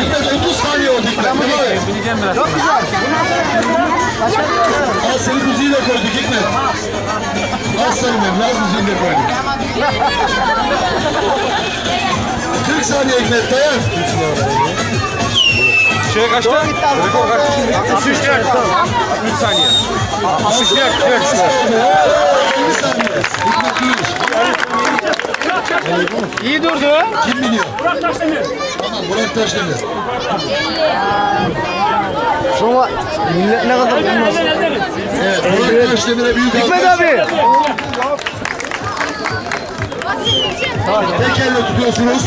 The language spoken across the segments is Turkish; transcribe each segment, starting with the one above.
Hikmet 30 saniye oldu Hikmet. Tamam. Bineceğim biraz. Çok güzel. Al senin müziği de koyduk Hikmet. Aslanım benim. Laz müziğini de koyduk. 40 saniye Hikmet dayan. Şey kaçta? Rekor? 63 yer. 3 saniye. 63 yer. Evet. 20 saniye. Hikmet duymuş. İyi durdu. Kim biliyor? Burak Taşdemir. Tamam Burak Taşdemir. Sonra millet ne kadar olmaz. Evet Burak Taşdemir'e büyük Hikmet alkış. abi. Tek elle tutuyorsunuz.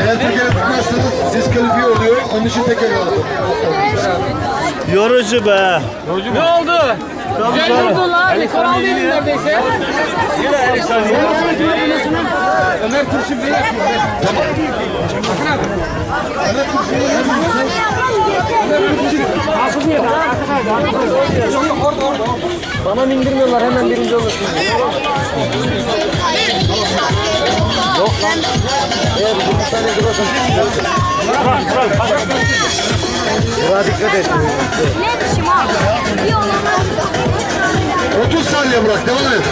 Eğer tek elle tutmazsanız diskalifiye oluyor. Onun için tek elle alın. Yorucu be. Ne oldu? Güzel durdu lan. Rekor aldı neredeyse. Ömer Kurşun Bey yapıyor. Bana indirmiyorlar hemen birinci olursun. Yok. Eğer bir tane durursan. Buna dikkat et. Ne biçim abi? Bir olamaz. 30 saniye Burak devam et.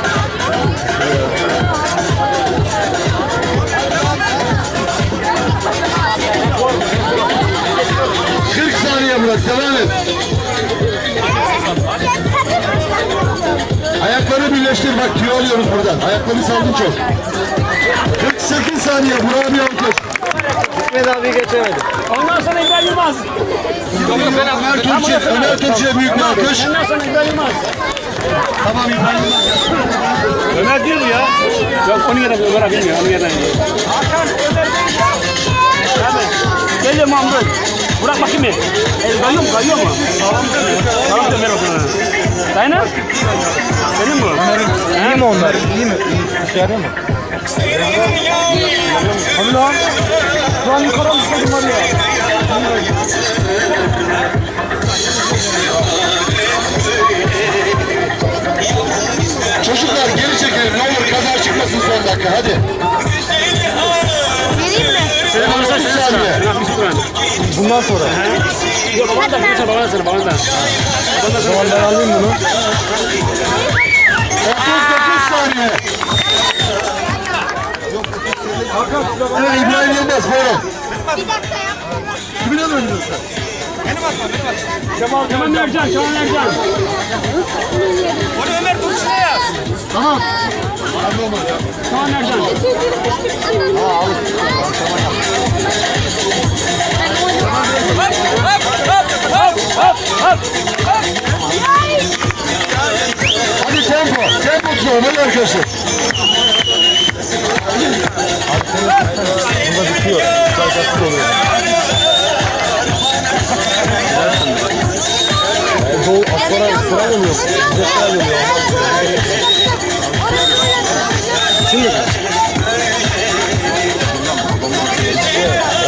Kırk saniye Burak devam et. Ayakları birleştir bak tüyo alıyoruz buradan. Ayakları saldın çok. 48 saniye Burak'a bir alkış. Hikmet abi geçemedi. Ondan sonra İbrahim Yılmaz. Ömer Türkçe, Ömer Türkçe büyük bir alkış. Ondan sonra İbrahim Yılmaz. Tamam İbrahim Yılmaz. Ömer değil bu ya. Yok onun yerine Ömer abi bilmiyor. Onun yerine. Abi. Gel Muhammed. Burak bakayım bir. El kayıyor mu? Kayıyor mu? Sağlam Ömer okuna. Dayna? Senin mi? İyi mi onlar? İyi mi? Yarıyor mu? Abi lan. Şu an yukarı düşmedim var ya. Çocuklar geri çekilin ne olur kaza çıkmasın son dakika hadi. Bundan sonra. Yok baban da sen baban da sen baban da. Baban da Tamam ben alayım bunu. 39 saniye. Evet İbrahim Yılmaz buyurun. Bir dakika ya. Kimin alıyorsun sen? Kemal Mercan, Kemal Mercan. Tamam. Kemal Kalk. Kalk. Hadi tempo. Tempo tutalım. Hadi arkadaşlar. Burada bitiyor. Saygısız oluyor. Doğu atlara sıra yemiyor. Zetler yemiyor. Şimdi.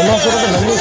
Ondan sonra da memnun